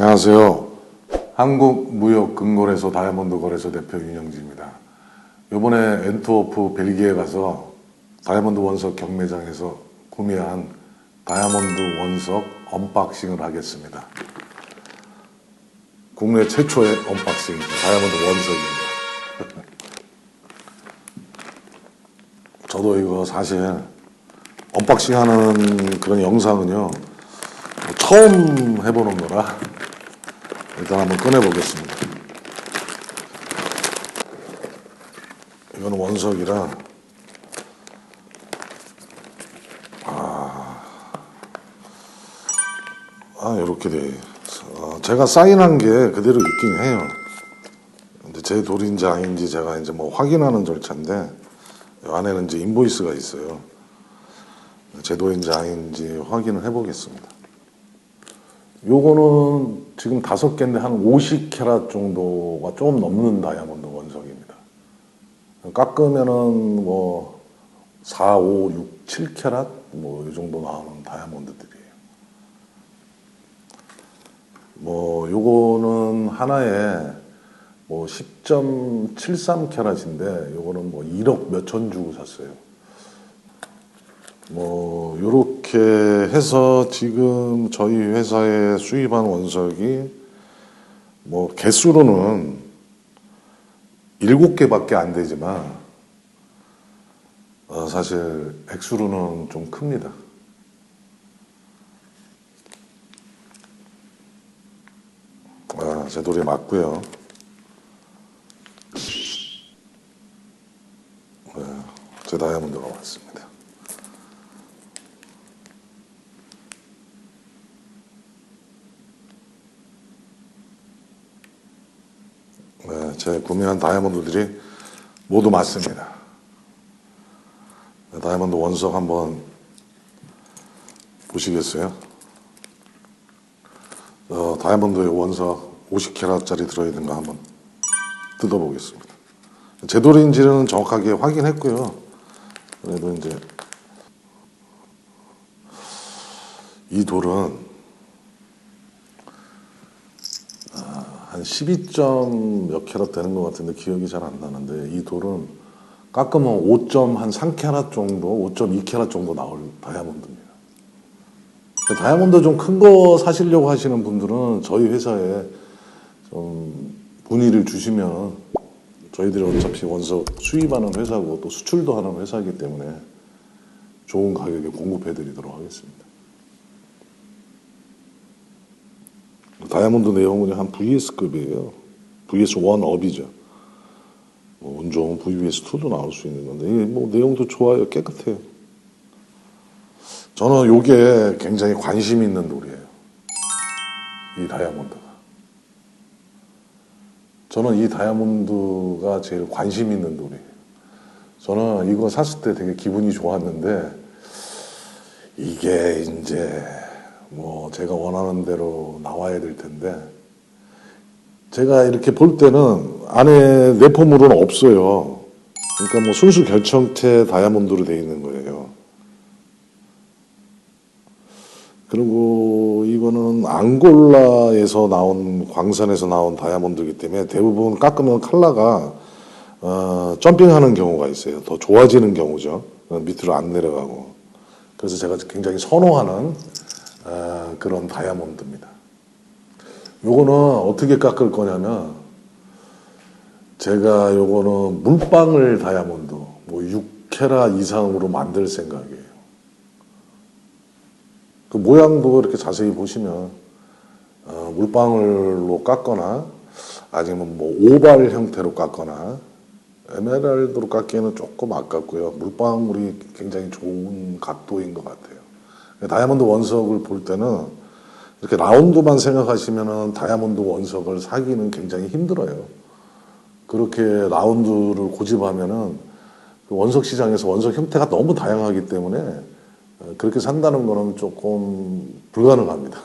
안녕하세요. 한국무역금거래소 다이아몬드 거래소 대표 윤영지입니다. 이번에 엔트워프 벨기에 가서 다이아몬드 원석 경매장에서 구매한 다이아몬드 원석 언박싱을 하겠습니다. 국내 최초의 언박싱 다이아몬드 원석입니다. 저도 이거 사실 언박싱 하는 그런 영상은요, 처음 해보는 거라 일단 한번 꺼내보겠습니다. 이건 원석이라 아, 아 이렇게 돼. 어, 제가 사인한 게 그대로 있긴 해요. 근데 제 돌인지 아닌지 제가 이제 뭐 확인하는 절차인데 이 안에는 이제 인보이스가 있어요. 제 돌인지 아닌지 확인을 해보겠습니다. 요거는 지금 다섯 개인데 한 50캐럿 정도가 조금 넘는 다이아몬드 원석입니다. 깎으면은 뭐 4, 5, 6, 7캐럿 뭐 이 정도 나오는 다이아몬드들이에요. 뭐 요거는 하나에 뭐 10.73캐럿인데 요거는 뭐 1억 몇천 주고 샀어요. 뭐 요렇게 해서 지금 저희 회사에 수입한 원석이 뭐 개수로는 일곱 개밖에 안 되지만 어, 사실 액수로는 좀 큽니다. 아, 제 돌이 맞고요. 네, 제 다이아몬드가 맞습니다. 네, 제 구매한 다이아몬드들이 모두 맞습니다. 네, 다이아몬드 원석 한번 보시겠어요? 어, 다이아몬드의 원석 50캐럿짜리 들어있는 거 한번 뜯어보겠습니다. 제 돌인지는 정확하게 확인했고요. 그래도 이제 이 돌은 한 12점 몇 캐럿 되는 것 같은데 기억이 잘 안 나는데 이 돌은 깎으면 5점 한 3캐럿 정도, 5.2 캐럿 정도 나올 다이아몬드입니다. 다이아몬드 좀 큰 거 사시려고 하시는 분들은 저희 회사에 좀 문의를 주시면 저희들이 어차피 원석 수입하는 회사고 또 수출도 하는 회사이기 때문에 좋은 가격에 공급해 드리도록 하겠습니다. 다이아몬드 내용은 한 VS급이에요. VS1 업이죠. 뭐, 운 좋은 VS2도 나올 수 있는 건데, 뭐, 내용도 좋아요. 깨끗해요. 저는 요게 굉장히 관심 있는 돌이에요. 이 다이아몬드가. 저는 이 다이아몬드가 제일 관심 있는 돌이에요. 저는 이거 샀을 때 되게 기분이 좋았는데, 이게 이제 뭐 제가 원하는 대로 나와야 될 텐데 제가 이렇게 볼 때는 안에 내포물은 없어요. 그러니까 뭐 순수 결정체 다이아몬드로 되어 있는 거예요. 그리고 이거는 앙골라에서 나온 광산에서 나온 다이아몬드이기 때문에 대부분 깎으면 칼라가 어, 점핑하는 경우가 있어요. 더 좋아지는 경우죠. 어, 밑으로 안 내려가고. 그래서 제가 굉장히 선호하는 아, 그런 다이아몬드입니다. 요거는 어떻게 깎을 거냐면 제가 요거는 물방울 다이아몬드 뭐 6캐라 이상으로 만들 생각이에요. 그 모양도 이렇게 자세히 보시면 어, 물방울로 깎거나 아니면 뭐 오발 형태로 깎거나 에메랄드로 깎기에는 조금 아깝고요. 물방울이 굉장히 좋은 각도인 것 같아요. 다이아몬드 원석을 볼 때는 이렇게 라운드만 생각하시면은 다이아몬드 원석을 사기는 굉장히 힘들어요. 그렇게 라운드를 고집하면은 그 원석 시장에서 원석 형태가 너무 다양하기 때문에 어, 그렇게 산다는 거는 조금 불가능합니다.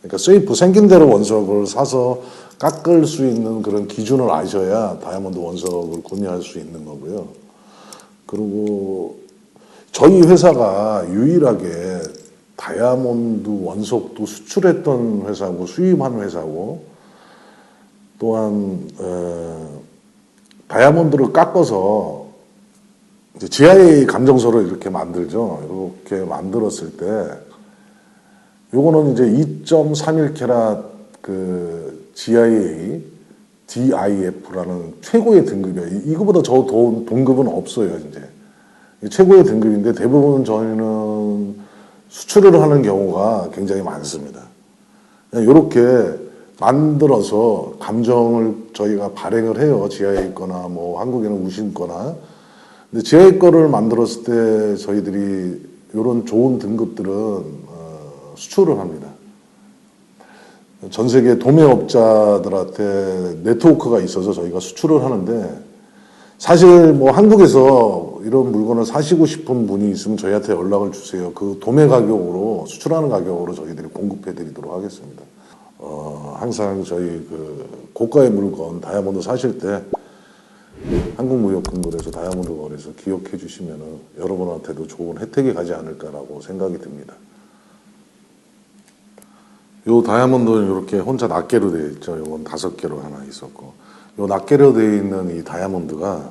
그러니까 세이프 생긴 대로 원석을 사서 깎을 수 있는 그런 기준을 아셔야 다이아몬드 원석을 구매할 수 있는 거고요. 그리고 저희 회사가 유일하게 다이아몬드 원석도 수출했던 회사고 수입한 회사고 또한 어, 다이아몬드를 깎아서 이제 GIA 감정서를 이렇게 만들죠. 이렇게 만들었을 때 요거는 이제 2.31캐럿 그 GIA DIF라는 최고의 등급이에요. 이- 이거보다 저 돈, 동급은 없어요, 이제. 최고의 등급인데 대부분 저희는 수출을 하는 경우가 굉장히 많습니다. 이렇게 만들어서 감정을 저희가 발행을 해요. 지하에 있거나 뭐 한국에는 우신 거나. 근데 지하에 거를 만들었을 때 저희들이 이런 좋은 등급들은 어, 수출을 합니다. 전 세계 도매업자들한테 네트워크가 있어서 저희가 수출을 하는데 사실 뭐 한국에서 이런 물건을 사시고 싶은 분이 있으면 저희한테 연락을 주세요. 그 도매 가격으로 수출하는 가격으로 저희들이 공급해 드리도록 하겠습니다. 어, 항상 저희 그 고가의 물건 다이아몬드 사실 때 한국무역금고에서 다이아몬드 거래소 기억해 주시면 여러분한테도 좋은 혜택이 가지 않을까라고 생각이 듭니다. 요 다이아몬드는 이렇게 혼자 낱개로 되어 있죠. 요건 다섯 개로 하나 있었고. 요 낱개로 되어 있는 이 다이아몬드가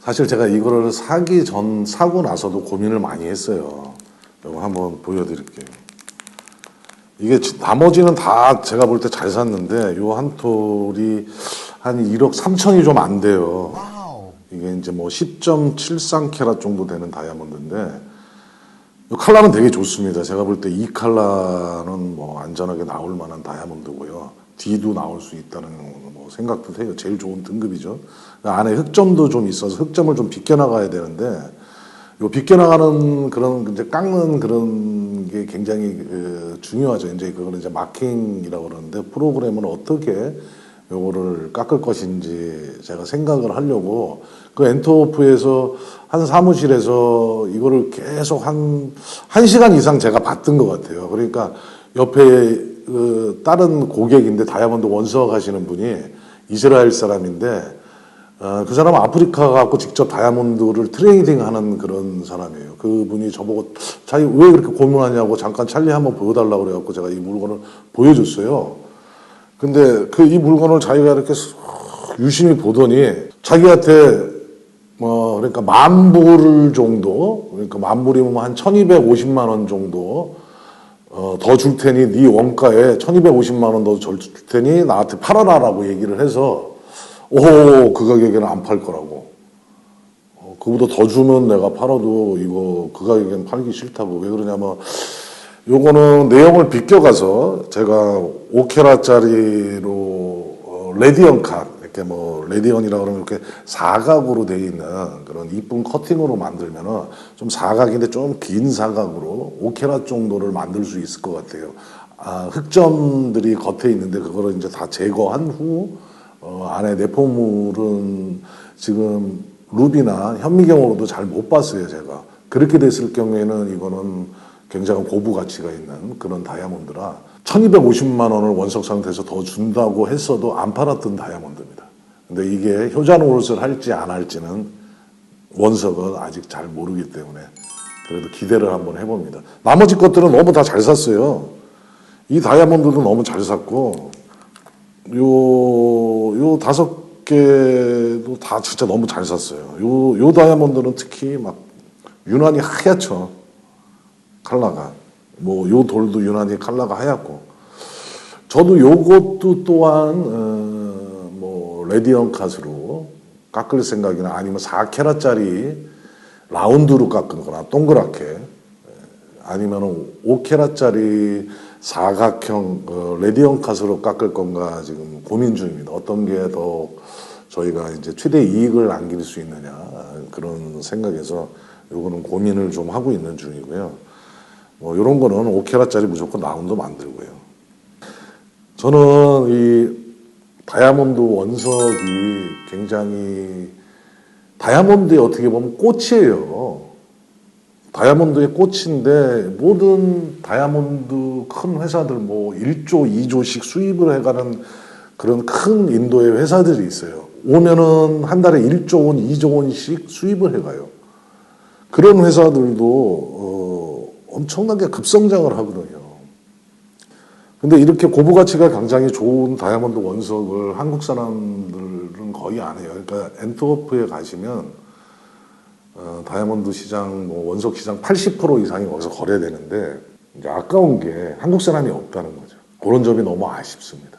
사실 제가 이거를 사기 전 사고 나서도 고민을 많이 했어요. 요거 한번 보여드릴게요. 이게 지- 나머지는 다 제가 볼 때 잘 샀는데 요 한 톨이 한 1억 3천이 좀 안 돼요. 이게 이제 뭐 10.73캐럿 정도 되는 다이아몬드인데 이 칼라는 되게 좋습니다. 제가 볼 때 이 칼라는 뭐 안전하게 나올 만한 다이아몬드고요. D도 나올 수 있다는 뭐 생각도 해요. 제일 좋은 등급이죠. 안에 흑점도 좀 있어서 흑점을 좀 비껴나가야 되는데 요 비껴나가는 그런 이제 깎는 그런 게 굉장히 그 중요하죠. 이제 그거는 이제 마킹이라고 그러는데 프로그램은 어떻게 요거를 깎을 것인지 제가 생각을 하려고 그 엔터오프에서 한 사무실에서 이거를 계속 한, 한 시간 이상 제가 봤던 것 같아요. 그러니까 옆에 그 다른 고객인데 다이아몬드 원석 하시는 분이 이스라엘 사람인데 어, 그 사람은 아프리카 가고 직접 다이아몬드를 트레이딩 하는 그런 사람이에요. 그분이 저보고 자기 왜 그렇게 고민하냐고 잠깐 찰리 한번 보여달라고 그래갖고 제가 이 물건을 보여줬어요. 근데 그 이 물건을 자기가 이렇게 쑥 유심히 보더니 자기한테 뭐 그러니까 만불 정도 그러니까 만 불이면 한 1250만 원 정도 어, 더 줄 테니 네 원가에 1250만 원 더 줄 테니 나한테 팔아라라고 얘기를 해서 오 그 가격에는 안 팔 거라고. 어, 그보다 더 주면 내가 팔아도 이거 그 가격에는 팔기 싫다고. 왜 그러냐면 요거는 내용을 비껴가서 제가 5캐럿짜리로 어, 레디언 컷 이렇게 뭐 레디언이라 그러면 이렇게 사각으로 돼 있는 그런 이쁜 커팅으로 만들면은 좀 사각인데 좀 긴 사각으로 5캐럿 정도를 만들 수 있을 것 같아요. 아, 흑점들이 겉에 있는데 그거를 이제 다 제거한 후 어, 안에 내포물은 지금 루비나 현미경으로도 잘 못 봤어요, 제가. 그렇게 됐을 경우에는 이거는 굉장히 고부 가치가 있는 그런 다이아몬드라 1250만 원을 원석 상태에서 더 준다고 했어도 안 팔았던 다이아몬드입니다. 근데 이게 효자 노릇을 할지 안 할지는 원석은 아직 잘 모르기 때문에 그래도 기대를 한번 해봅니다. 나머지 것들은 너무 다 잘 샀어요. 이 다이아몬드도 너무 잘 샀고 요, 요 다섯 개도 다 진짜 너무 잘 샀어요. 요, 요 다이아몬드는 특히 막 유난히 하얗죠. 칼라가. 뭐, 요 돌도 유난히 칼라가 하얗고. 저도 요것도 또한, 어, 뭐, 레디언 컷으로 깎을 생각이나 아니면 4캐럿짜리 라운드로 깎은 거나 동그랗게 아니면 5캐럿짜리 사각형 어, 레디언 컷으로 깎을 건가 지금 고민 중입니다. 어떤 게 더 저희가 이제 최대 이익을 남길 수 있느냐 그런 생각에서 요거는 고민을 좀 하고 있는 중이고요. 뭐 이런 거는 5캐럿짜리 무조건 라운드 만들고요. 저는 이 다이아몬드 원석이 굉장히 다이아몬드의 어떻게 보면 꽃이에요. 다이아몬드의 꽃인데 모든 다이아몬드 큰 회사들 뭐 1조, 2조씩 수입을 해가는 그런 큰 인도의 회사들이 있어요. 오면은 한 달에 1조 원, 2조 원씩 수입을 해가요. 그런 회사들도 어, 엄청나게 급성장을 하거든요. 근데 이렇게 고부 가치가 굉장히 좋은 다이아몬드 원석을 한국 사람들은 거의 안 해요. 그러니까 엔트워프에 가시면 어, 다이아몬드 시장, 뭐 원석 시장 80% 이상이 거기서 거래되는데 이제 아까운 게 한국 사람이 없다는 거죠. 그런 점이 너무 아쉽습니다.